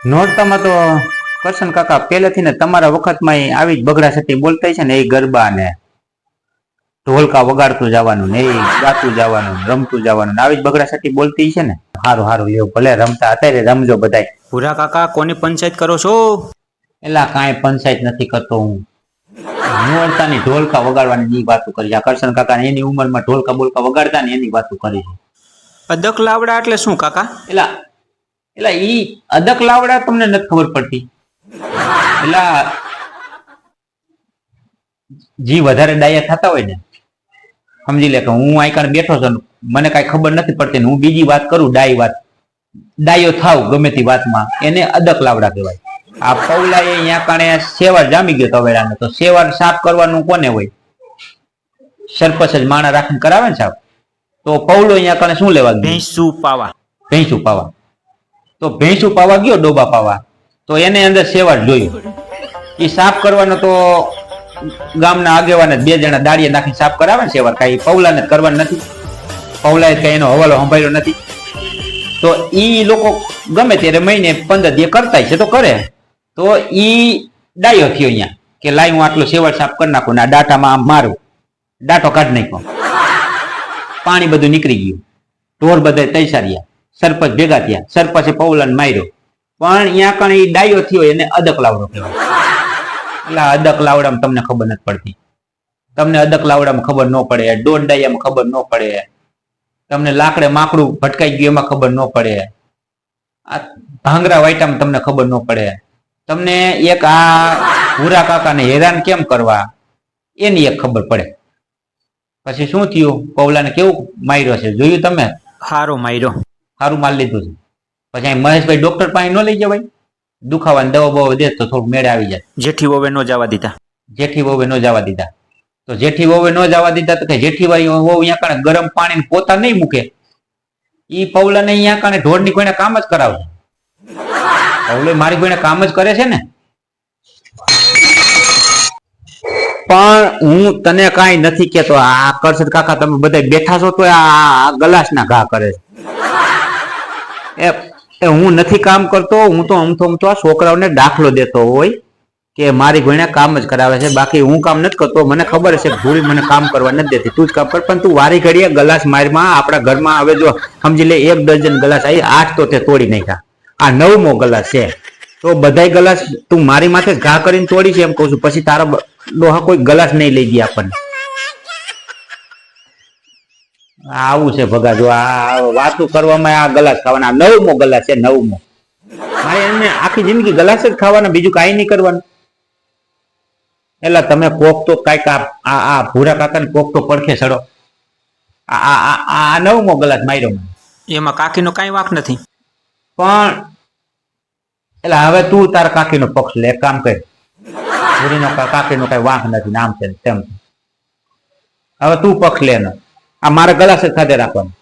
નોરતામાં તો કરશન કાકા પહેલેથી ને તમારા વખતમાં આવી જ બગડા સટી બોલતા છે ને એ ગરબા ને ઢોલકા વગાડતું જવાનું ને એ ગાતું જવાનું રમતું જવાનું આવી જ બગડા સટી બોલતી છે ને. હારું હારું લેવું ભલે રમતા અત્યારે રમજો બધાય. ભૂરા કાકા કોની પંચાયત કરો છો? એલા કાંઈ પંચાયત નથી કરતો હું. નોરતાની ઢોલકા વગાડવાની ની વાતો કરી આ કરશન કાકા એની ઉંમરમાં ઢોલકા બોલકા વગાડતા ને એની વાતો કરી છે. અદક લાવડા એટલે શું કાકા? એલા એલા ઈ અદક લાવડા તમને નથી ખબર પડતી. એટલે જી વધારે ડાયા થતા હોય ને સમજી લે કે હું કારણે બેઠો છું મને કાંઈ ખબર નથી પડતી હું બીજી વાત કરું ડાય વાત. ડાયો થાવ ગમે તે વાતમાં. એને અદક લાવડા કહેવાય. આ પૌલા એ અહીંયા કાણે સેવાર જામી ગયો તવેડાને તો સેવાર સાફ કરવાનું કોને હોય? સરપંચ જ માણા રાખીને કરાવે ને સાહેબ? તો પૌલો અહીંયા કાણે શું લેવા ગયો? ભેંસું પાવા. ભેંસુ પાવા. તો ભેંસું પાવા ગયો, ડોબા પાવા. તો એને અંદર સેવાળ જોયું. એ સાફ કરવાનો તો ગામના આગેવાને બે જણા દાળીએ નાખીને સાફ કરાવે ને સેવાળ કાંઈ પૌલાને કરવાનું નથી. પૌલાએ કઈ એનો હવાલો સંભાળ્યો નથી. તો એ લોકો ગમે ત્યારે મહિને પંદર દી કરતા છે, તો કરે. તો એ ડાયો થયો અહીંયા, કે લાઈ હું આટલો સેવાળ સાફ કરી નાખું ને આ ડાટામાં આમ મારું. ડાટો કાઢી નાખ્યો. પાણી બધું નીકળી ગયું. ઢોર બધા તૈસાર્યા સરપંચ ભેગા થયા. સરપંચે પૌલાને માર્યો. પણ અહીંયા કણ એ ડાયો થયો એને અદક લાવડો કહેવાય. એટલે અદક લાવડામાં તમને ખબર નથી પડતી. તમને અદક લાવડામાં ખબર ન પડે દોઢ ડાયામાં ખબર ન પડે. તમને લાકડે માકડું ભટકાઈ ગયું એમાં ખબર ન પડે. આ ભાંગરા વાઈટામાં તમને ખબર ન પડે. તમને એક આ ભૂરા કાકાને હેરાન કેમ કરવા? એની એક ખબર પડે. પછી શું થયું? પૌલાને કેવું માર્યો છે? જોયું તમે? હારો માર્યો. સારું માલ લીધું છે. પછી મહેશભાઈ ડોક્ટર પાસે ન લઈ જવાય દુખાવાની દવા બવા દે તો થોડુંક મેળે આવી જાય. જેઠી વોવે નો જવા દીધા. જેઠી વોવે ન જવા દીધા. તો જેઠી વોવે ન જવા દીધા તો કે જેઠી ભાઈ વહુ અહીંયા કારણે ગરમ પાણી પોતા નહીં મૂકે. ઈ પૌલાને અહીંયા કારણે ઢોરની કોઈને કામ જ કરાવશે પૌલે મારી કોઈને કામ જ કરે છે ને? પણ હું તને કાંઈ નથી કેતો આ કરશદ કાકા તમે બધા બેઠા છો તો આ ગલાસના ઘા કરે છે. એ એ હું નથી કામ કરતો, હું તો અમથો અમથો આ છોકરાઓને દાખલો દેતો હોય કે મારી ભણ્યા કામ જ કરાવે છે, બાકી હું કામ નથી કરતો, મને ખબર છે, ભૂલી મને કામ કરવા નથી દેતી, તું જ કામ કર, પણ તું વારી ઘડીએ ગલાસ મારમાં, આપણા ઘરમાં હવે જો, સમજી લે, એક ડઝન ગલાસ આવી આઠ તો તે તોડી નાખ્યા. આ નવમો ગલાસ છે. તો બધાય ગલાસ તું મારી માથે ઘા કરીને તોડી છે એમ કહું છું, પછી તારા ડોહા કોઈ ગલાસ નહીં લઈ ગયા આપણને. આવું છે ભગા જો આ વાતું કરવામાં આ ગલાસ ખાવાના નવમો ગલાસ છે નવમો. મારે એમને આખી જિંદગી ગલાસ જ ખાવાના બીજું કાંઈ નહીં કરવાનું. એટલે તમે કોક તો કાંઈક આ આ ભૂરા કાકાને કોક તો પડખે સડો. આ આ આ- નવમો ગલાસ માર્યો એમાં કાકીનો કાંઈ વાંક નથી. પણ એટલે હવે તું તારા કાકીનો પક્ષ લે કામ કર. ભૂરીનો કાકીનો કઈ વાંક નથી નામ છે તેમ. હવે તું પક્ષ લે ને આ મારા ગલાસ સાથે રાખવાનું.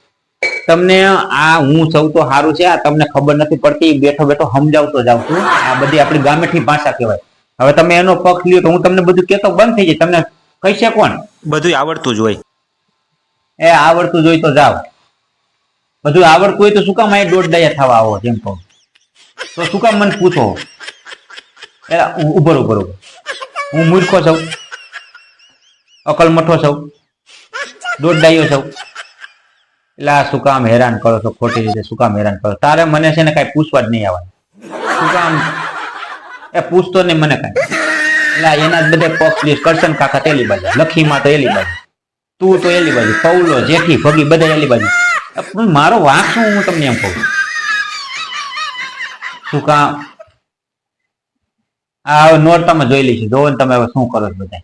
તમને આ હું સૌ તો સારું છે આ તમને ખબર નથી પડતી બેઠો બેઠો સમજાવતો જાઉં છું. આ બધી આપણી ગામેઠી ભાષા કહેવાય. હવે તમે એનો પક્ષ લ્યો તો હું તમને બધું કેતો બંધ થઈ જાય. તમને કહીશે કોણ? બધું આવડતું જ હોય. એ આવડતું જોઈ તો જાવ બધું આવડતું હોય તો શું કામ અહીં દોઢ દયા થવા આવો જેમ કહું. તો શું કામ મને પૂછો? એ ઉભર ઉભર ઉભર હું મૂર્ખો છું. અકલ મઠો છું. દોઢ છો. એટલે આ શું કામ હેરાન કરો છો? ખોટી રીતે શું કામ હેરાન કરો તારે મને છે ને કાંઈ પૂછવા જ નહીં આવવાનું. શું કામ? એ પૂછતો નહીં મને કાંઈ. એટલે એના જ બધે પક્ષ લિસ્ટ કરશન કાકા તેલી બાજુ. લખીમાં તો એલી બાજુ. તું તો એલી બાજુ. પૌલો જેઠી, ભગી, બધા એલી બાજુ. મારો વાંક શું હું તમને એમ કહું? શું કામ? આ હવે તમે જોઈ લઈશું. જોવો ને તમે હવે શું કરો છો બધા.